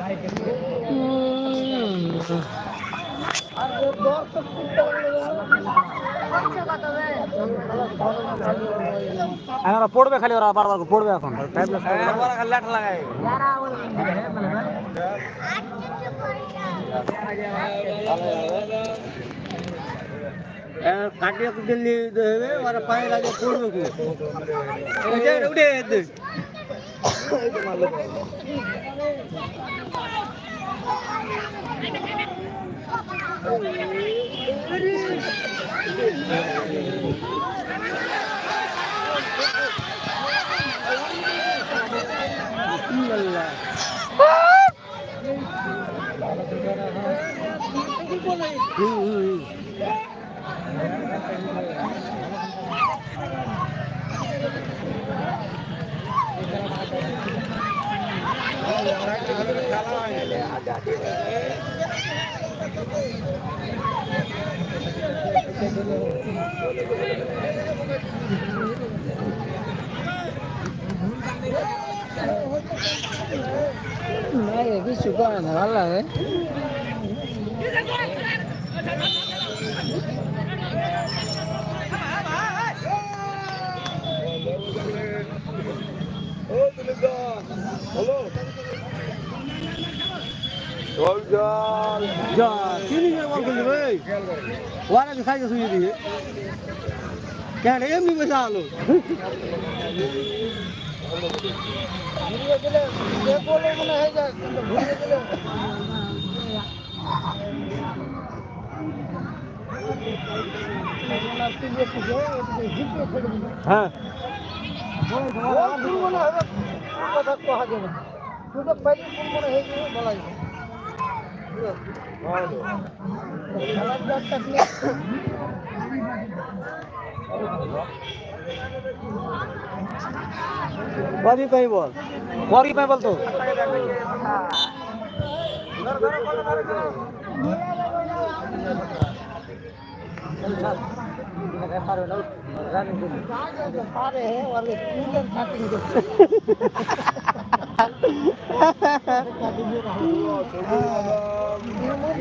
Bike ওরা পড়বে খালি, ওরা বারবার পড়বে এখন। কাটিয়ে দিল্লি দেবে ওরা পায়ে লাগে পড়বে কি উঠে উঠে দে কিছু করে না ভালো লাগে। যা তিনি বল করলি ভাই ওরা কি সাইকেল শুয়ে দিয়ে কেন এমনি পয়সা আলো হ্যাঁ কবি পাই বল। পরি পাই বলতো এখন বলকে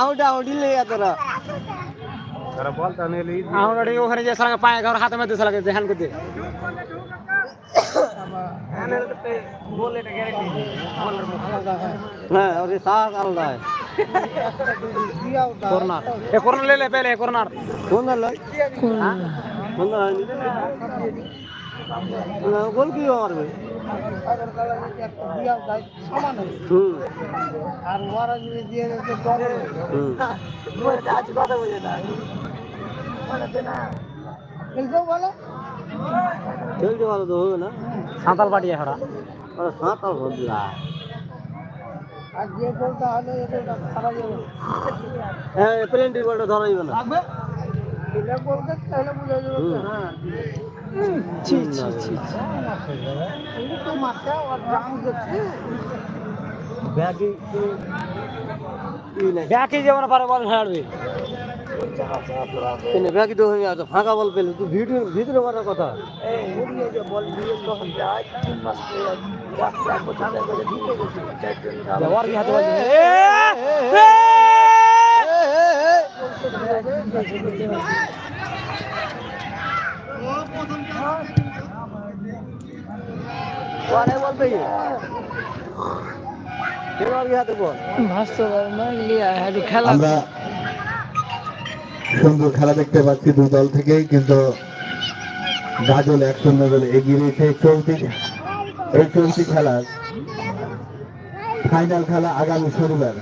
আউটা আউটিলে তোরা। তোরা বল তাহলে আউটা ওখানে যে সারা পায়ে ঘর হাতে মেতে সারা দেখান করতে। হ্যাঁ ওই শাক আলাদা হয় করোনার এ করোনা লে লে পেলে করোনার কোন দল কোন দল গোল কি মারবে আর ওরা যদি দিয়ে দিতে পারে হুম আজ কথা বলে না বলে না বলো খেলতে ভালো তো হবে না? সাঁতাল পাটিয়া ওরা সাঁতাল হ্যাঁ ধরা ছি যেমন পারে বল ছাড়বে ব্যাগি তো হয়ে আছে ফাঁকা বল পেলে তুই ভিডিও ভিতরে মারার কথা। আমরা সুন্দর খেলা দেখতে পাচ্ছি দু দল থেকেই কিন্তু গাজল এক শূন্য গোলে এগিয়ে রয়েছে চলতি এই চলতি খেলার ফাইনাল খেলা আগামী শনিবার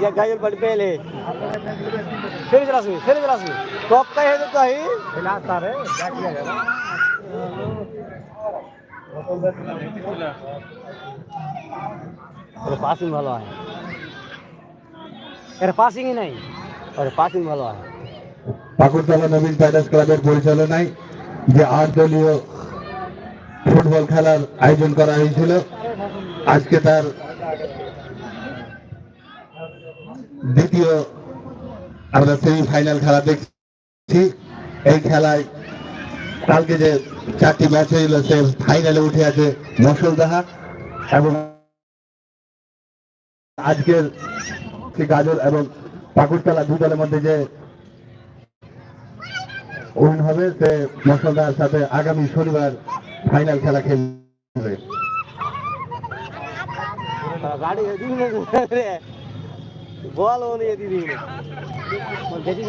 या गायल पड़ पहले फिर ফেরি চলে আসবি ফেরি চলে আসবি। টপকাই হয়ে যেতে আহি। তারে পাসিং ভালো হয়। এর পাসিংই নাই। আর পাসিং ভালো হয়। পাকুরতলা নবীন প্যাডাস ক্লাবের পরিচালনায় যে আট দলীয় ফুটবল খেলার আয়োজন করা হয়েছিল, আজকে তার দ্বিতীয় আমরা সেমিফাইনাল খেলা দেখছি। এই খেলায় কালকে যে চারটি ম্যাচ হয়েছিল, সে ফাইনালে উঠে আছে মসলদাহা এবং আজকের গাজল এবং পাকুড়তলা দু দলের মধ্যে যে উইন হবে, সে মসলদার সাথে আগামী শনিবার ফাইনাল খেলা খেলবে। বল ওনে দিদি দেখি